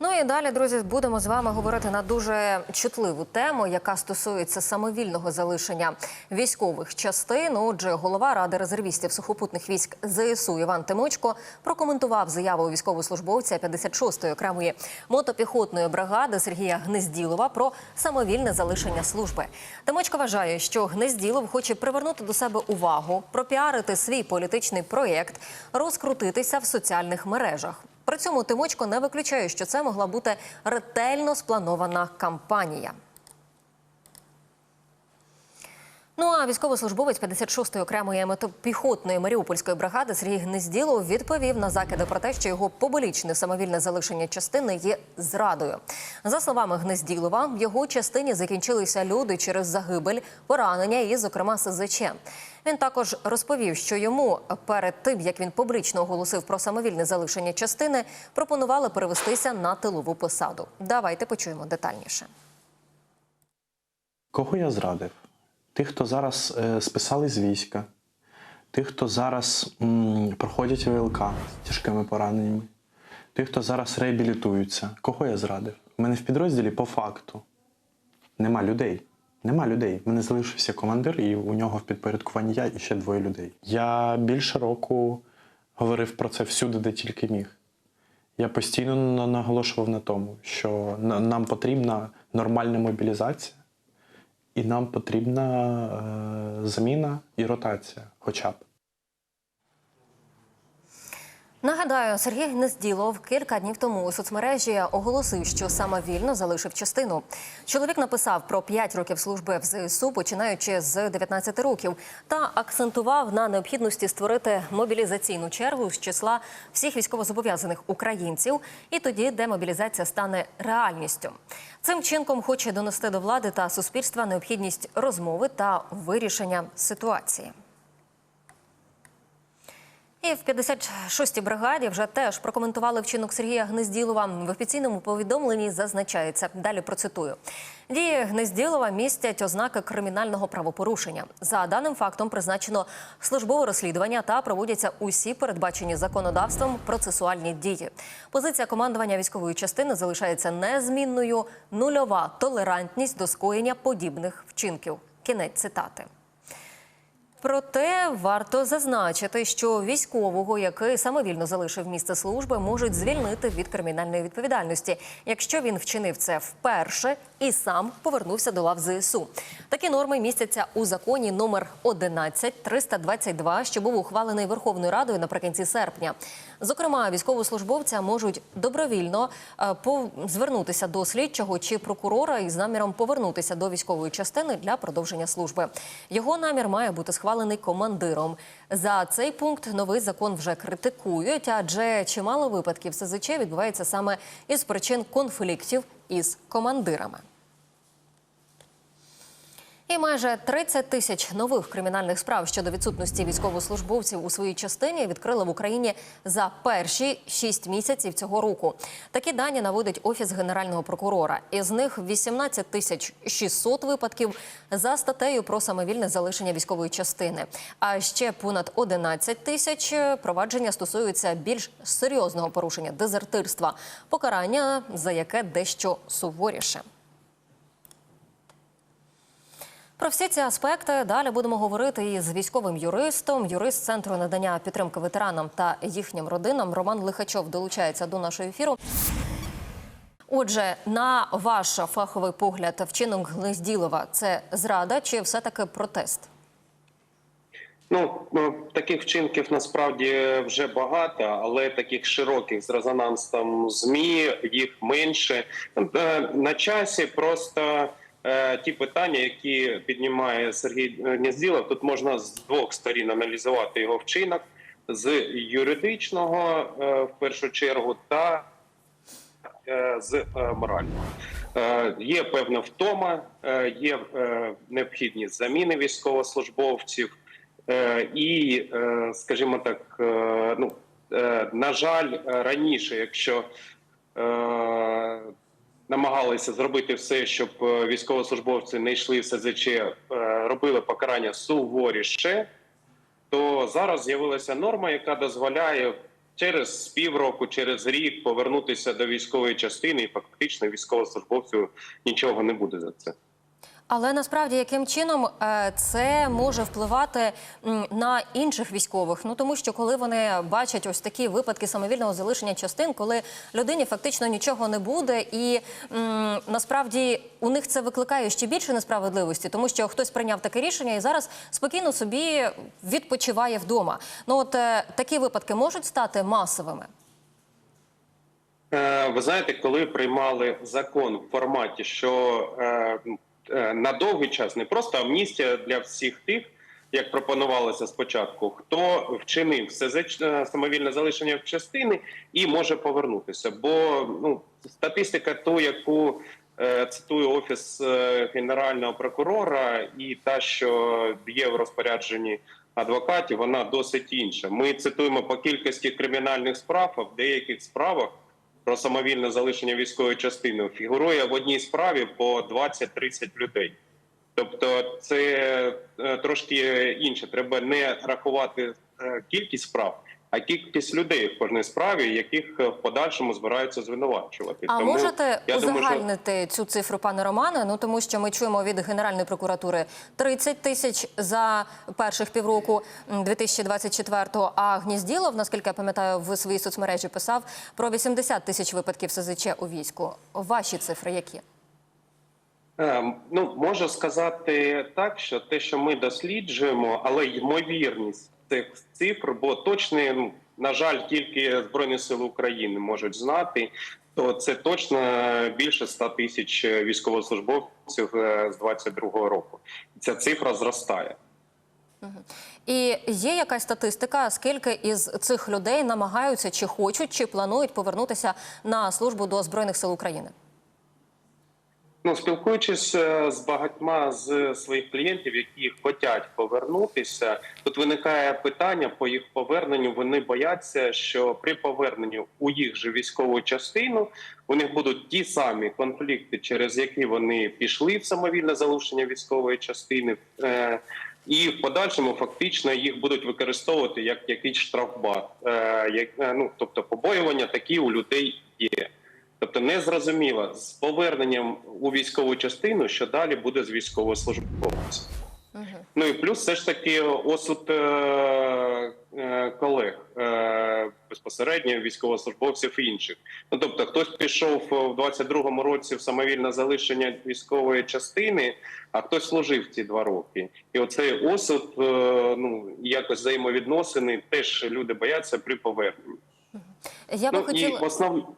Ну і далі, друзі, будемо з вами говорити на дуже чутливу тему, яка стосується самовільного залишення військових частин. Отже, голова ради резервістів сухопутних військ ЗСУ Іван Тимочко прокоментував заяву військовослужбовця 56-ї окремої мотопіхотної бригади Сергія Гнезділова про самовільне залишення служби. Тимочко вважає, що Гнезділов хоче привернути до себе увагу, пропіарити свій політичний проєкт, розкрутитися в соціальних мережах. При цьому Тимочко не виключає, що це могла бути ретельно спланована кампанія. Ну а військовослужбовець 56-ї окремої мотопіхотної маріупольської бригади Сергій Гнезділов відповів на закиди про те, що його поболічне самовільне залишення частини є зрадою. За словами Гнезділова, в його частині закінчилися люди через загибель, поранення і, зокрема, СЗЧ. Він також розповів, що йому перед тим як він публічно оголосив про самовільне залишення частини, пропонували перевестися на тилову посаду. Давайте почуємо детальніше. Кого я зрадив? Тих, хто зараз е, списали з війська, тих, хто зараз проходять ВЛК з тяжкими пораненнями, тих, хто зараз реабілітуються. Кого я зрадив? У мене в підрозділі по факту нема людей. Нема людей. У мене залишився командир, і у нього в підпорядкуванні я і ще двоє людей. Я більше року говорив про це всюди, де тільки міг. Я постійно наголошував на тому, що нам потрібна нормальна мобілізація, і нам потрібна е, заміна і ротація, хоча б. Нагадаю, Сергій Гнезділов кілька днів тому у соцмережі оголосив, що самовільно залишив частину. Чоловік написав про 5 років служби в ЗСУ, починаючи з 19 років, та акцентував на необхідності створити мобілізаційну чергу з числа всіх військовозобов'язаних українців, і тоді демобілізація стане реальністю. Цим чинком хоче донести до влади та суспільства необхідність розмови та вирішення ситуації. І в 56-й бригаді вже теж прокоментували вчинок Сергія Гнезділова. В офіційному повідомленні зазначається. Далі процитую. Дії Гнезділова містять ознаки кримінального правопорушення. За даним фактом призначено службове розслідування та проводяться усі передбачені законодавством процесуальні дії. Позиція командування військової частини залишається незмінною. Нульова толерантність до скоєння подібних вчинків. Кінець цитати. Проте варто зазначити, що військового, який самовільно залишив місце служби, можуть звільнити від кримінальної відповідальності, якщо він вчинив це вперше і сам повернувся до лав ЗСУ. Такі норми містяться у законі номер 11322, що був ухвалений Верховною Радою наприкінці серпня. Зокрема, військовослужбовця можуть добровільно е, звернутися до слідчого чи прокурора із наміром повернутися до військової частини для продовження служби. Його намір має бути схвалений командиром. За цей пункт новий закон вже критикують, адже чимало випадків СЗЧ відбувається саме із причин конфліктів із командирами. І майже 30 тисяч нових кримінальних справ щодо відсутності військовослужбовців у своїй частині відкрили в Україні за перші 6 місяців цього року. Такі дані наводить офіс генерального прокурора. Із них 18 тисяч 600 випадків за статтею про самовільне залишення військової частини. А ще понад 11 тисяч провадження стосуються більш серйозного порушення дезертирства, покарання за яке дещо суворіше. Про всі ці аспекти далі будемо говорити із військовим юристом, юрист центру надання підтримки ветеранам та їхнім родинам. Роман Лихачов долучається до нашого ефіру. Отже, на ваш фаховий погляд, вчинок Гнезділова – це зрада чи все таки протест? Ну ну, таких вчинків насправді вже багато, але таких широких з резонансом змі їх менше Е, на часі. Просто ті питання, які піднімає Сергій Гнезділов, тут можна з двох сторін аналізувати його вчинок з юридичного е, в першу чергу та е, з е, морального. Е, Є певна втома, е, є е, необхідність заміни військовослужбовців, Е, і, е, скажімо так, е, ну е, на жаль, е, раніше, якщо е, намагалися зробити все, щоб е, військовослужбовці не йшли в СЗЧ, е, робили покарання суворіше, то зараз з'явилася норма, яка дозволяє через півроку, через рік повернутися до військової частини, і фактично військовослужбовцю нічого не буде за це. Але насправді яким чином е, це може впливати на інших військових? Ну тому що коли вони бачать ось такі випадки самовільного залишення частин, коли людині фактично нічого не буде, і насправді у них це викликає ще більше несправедливості, тому що хтось прийняв таке рішення і зараз спокійно собі відпочиває вдома. Ну от е, такі випадки можуть стати масовими. Е, Ви знаєте, коли приймали закон в форматі, що на довгий час не просто амністія для всіх тих, як пропонувалося спочатку, хто вчинив СЗЧ, е, самовільне залишення в частини і може повернутися. Бо ну статистика, ту, яку е, цитує офіс е, генерального прокурора, і та, що є в розпорядженні адвокатів, вона досить інша. Ми цитуємо по кількості кримінальних справ, а в деяких справах про самовільне залишення військової частини фігурує в одній справі по 20-30 людей. Тобто, це е, трошки інше. Треба не рахувати е, кількість справ, а кількість людей в кожній справі, яких е, в подальшому збираються звинувачувати. А Тому можете я думаю, що- узагальнити цю цифру, пане Романе? Ну тому що ми чуємо від Генеральної прокуратури 30 тисяч за перших півроку 2024-го, А Гнізділов, наскільки я пам'ятаю, в своїй соцмережі писав про 80 тисяч випадків СЗЧ у війську. Ваші цифри які? Е, Ну, можу сказати так, що те, що ми досліджуємо, але ймовірність цих цифр, бо точно, ну, на жаль, тільки Збройні Сили України можуть знати, то це точно більше 100 тисяч військовослужбовців е, з 22-го року. Ця цифра зростає. І є якась статистика, скільки із цих людей намагаються чи хочуть, чи планують повернутися на службу до збройних сил України? Ну, спілкуючись е, з багатьма з своїх клієнтів, які хочуть повернутися, тут виникає питання по їх поверненню. Вони бояться, що при поверненні у їх же військову частину у них будуть ті самі конфлікти, через які вони пішли в самовільне залишення військової частини. Е, І в подальшому фактично їх будуть використовувати як якийсь штрафбат. Е, як, ну, тобто побоювання такі у людей є. Тобто не зрозуміло з поверненням у військову частину, що далі буде з військовослужбовцем. Ну і плюс все ж таки осуд е, е, колег е, безпосередньо військовослужбовців і інших. Ну тобто, хтось пішов в 22-му році в самовільне залишення військової частини, а хтось служив ці два роки. І оцей осуд, е, ну якось взаємовідносини, теж люди бояться при поверненні. Я би Ну і хотіла основ...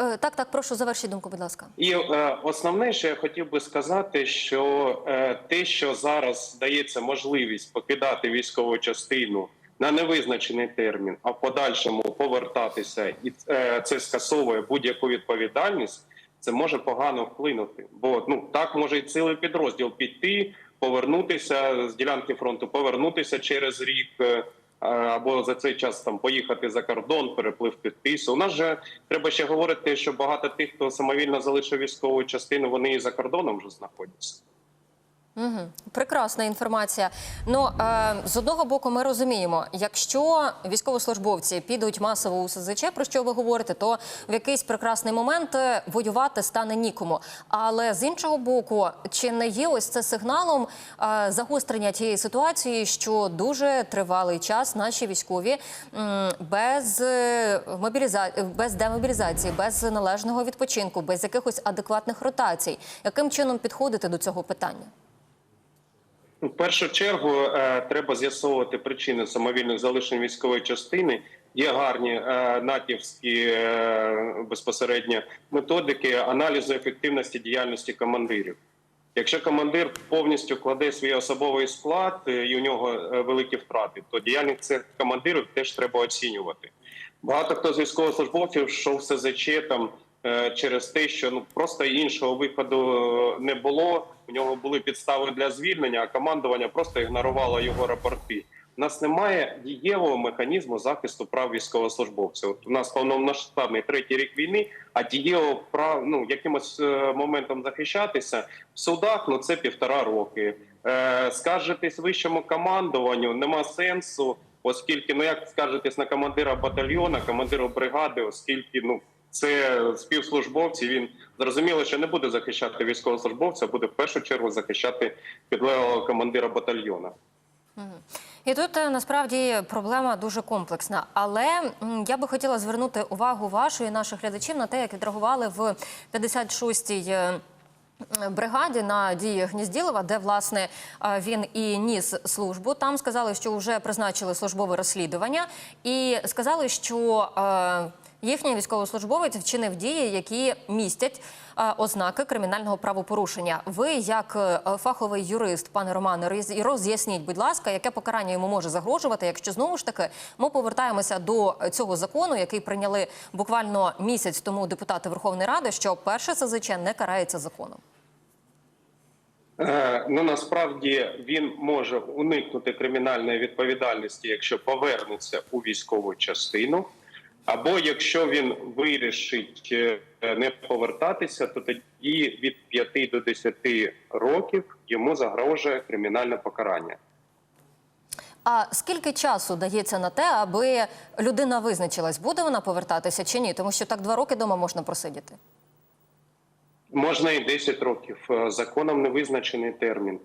Е, так, так, прошу завершіть думку, будь ласка. І е, основне, що я хотів би сказати, що е, те, що зараз дається можливість покидати військову частину на невизначений термін, а в подальшому повертатися, і е, це скасовує будь-яку відповідальність, це може погано вплинути. Бо ну так може і цілий підрозділ піти, повернутися з ділянки фронту, повернутися через рік. Е, або за цей час там поїхати за кордон, перепливти тису. У нас же треба ще говорити, що багато тих, хто самовільно залишив військову частину, вони і за кордоном вже знаходяться. Угу. Прекрасна інформація. Ну е, з одного боку, ми розуміємо, якщо військовослужбовці підуть масово у СЗЧ, про що ви говорите, то в якийсь прекрасний момент е, воювати стане нікому. Але з іншого боку, чи не є ось це сигналом е, загострення тієї ситуації, що дуже тривалий час наші військові м, без е, мобілізації, без демобілізації, без належного відпочинку, без якихось адекватних ротацій, яким чином підходити до цього питання? В першу чергу е, треба з'ясовувати причини самовільних залишень військової частини. Є гарні е, натівські е, безпосередньо методики аналізу ефективності діяльності командирів. Якщо командир повністю кладе свій особовий склад і у нього великі втрати, то діяльність цих командирів теж треба оцінювати. Багато хто з військовослужбовців йшов в СЗЧ там через те, що ну просто іншого виходу е, не було. У нього були підстави для звільнення, а командування просто ігнорувало його рапорти. У нас немає дієвого механізму захисту прав військовослужбовців. От у нас повномасштабний третій рік війни, а дієво прав ну якимось е, моментом захищатися в судах. Ну це півтора роки. Е, скаржитись вищому командуванню нема сенсу. оскільки, ну як скажетесь на командира батальйона, командира бригади, оскільки ну це співслужбовці. Він зрозуміло, що не буде захищати військовослужбовця, буде в першу чергу захищати підлеглого командира батальйона. І тут е, насправді проблема дуже комплексна. Але я би хотіла звернути увагу вашу і наших глядачів на те, як відреагували в 56-й е, бригаді на дії Гнізділова, де власне е, він і ніс службу. Там сказали, що вже призначили службове розслідування, і сказали, що їхній військовослужбовець вчинив дії, які містять е, ознаки кримінального правопорушення. Ви, як е, фаховий юрист, пане Романе, роз- роз'ясніть, будь ласка, яке покарання йому може загрожувати, якщо знову ж таки ми повертаємося до цього закону, який прийняли буквально місяць тому депутати Верховної Ради, що перше СЗЧ не карається законом. Е, Ну насправді він може уникнути кримінальної відповідальності, якщо повернеться у військову частину, або якщо він вирішить е, не повертатися, то тоді від 5 до 10 років йому загрожує кримінальне покарання. А скільки часу дається на те, аби людина визначилась, буде вона повертатися чи ні? Тому що так два роки дома можна просидіти. Можна і 10 років. Е, Законом не визначений термін.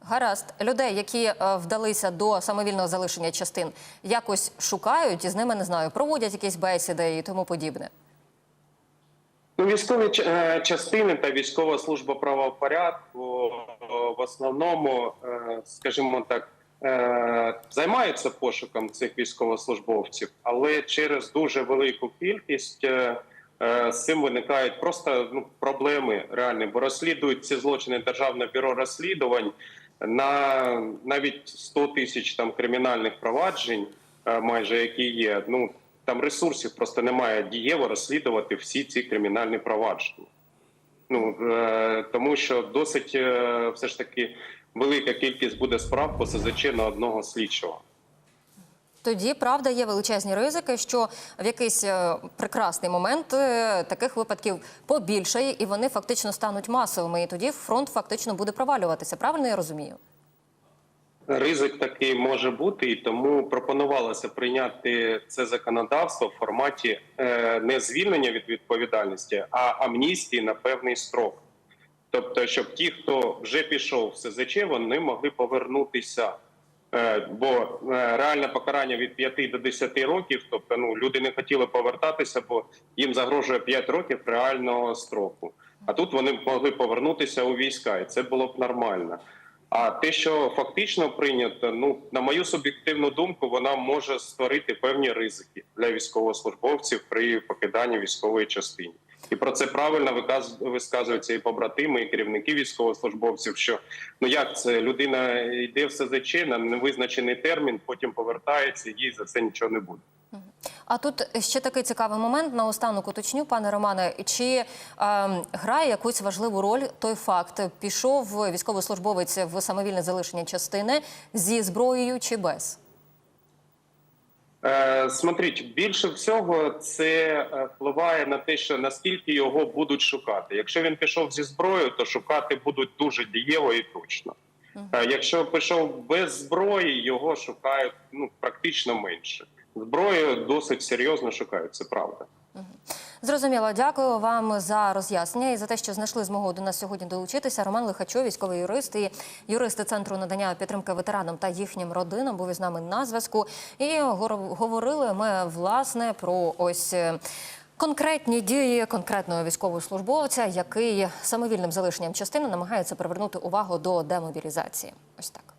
Гаразд, людей, які е, вдалися до самовільного залишення частин, якось шукають і з ними не знаю, проводять якісь бесіди і тому подібне. Ну, військові е, частини та військова служба правопорядку е, в основному, скажімо так, займаються пошуком цих військовослужбовців, але через дуже велику кількість з цим виникають просто ну, проблеми реальні, бо розслідують ці злочини Державне бюро розслідувань на навіть 100 тисяч там кримінальних проваджень, е, майже які є. Ну там ресурсів просто немає дієво розслідувати всі ці кримінальні провадження. Ну е, тому що досить е, все ж таки велика кількість буде справ по СЗЧ на одного слідчого. Тоді правда є величезні ризики, що в якийсь е, прекрасний момент е, таких випадків побільшає, і вони фактично стануть масовими. І тоді фронт фактично буде провалюватися. Правильно я розумію? Ризик такий може бути, і тому пропонувалося прийняти це законодавство в форматі е, не звільнення від відповідальності, а амністії на певний строк. Тобто, щоб ті, хто вже пішов в СЗЧ, вони могли повернутися. Е, Бо е, реальне покарання від 5 до 10 років, тобто ну люди не хотіли повертатися, бо їм загрожує 5 років реального строку. А тут вони могли повернутися у війська, і це було б нормально. А те, що фактично прийнято, ну на мою суб'єктивну думку, вона може створити певні ризики для військовослужбовців при покиданні військової частини. І про це правильно висказуються і побратими, і керівники військовослужбовців. Що ну як це людина йде в СЗЧ на невизначений термін, потім повертається, їй за це нічого не буде. А тут ще такий цікавий момент. Наостанок уточню, пане Романе, чи е, грає якусь важливу роль той факт, пішов військовослужбовець в самовільне залишення частини зі зброєю чи без? Е, смотріть, більше всього це е, впливає на те, що наскільки його будуть шукати. Якщо він пішов зі зброєю, то шукати будуть дуже дієво і точно. Е, Якщо пішов без зброї, його шукають ну практично менше. Зброю досить серйозно шукають, це правда. Зрозуміло, дякую вам за роз'яснення і за те, що знайшли змогу до нас сьогодні долучитися. Роман Лихачов, військовий юрист і юристи центру надання підтримки ветеранам та їхнім родинам, був із нами на зв'язку. І говорили ми власне про ось. е, Конкретні дії конкретного військовослужбовця, який самовільним залишенням частини намагається привернути увагу до демобілізації. Ось так.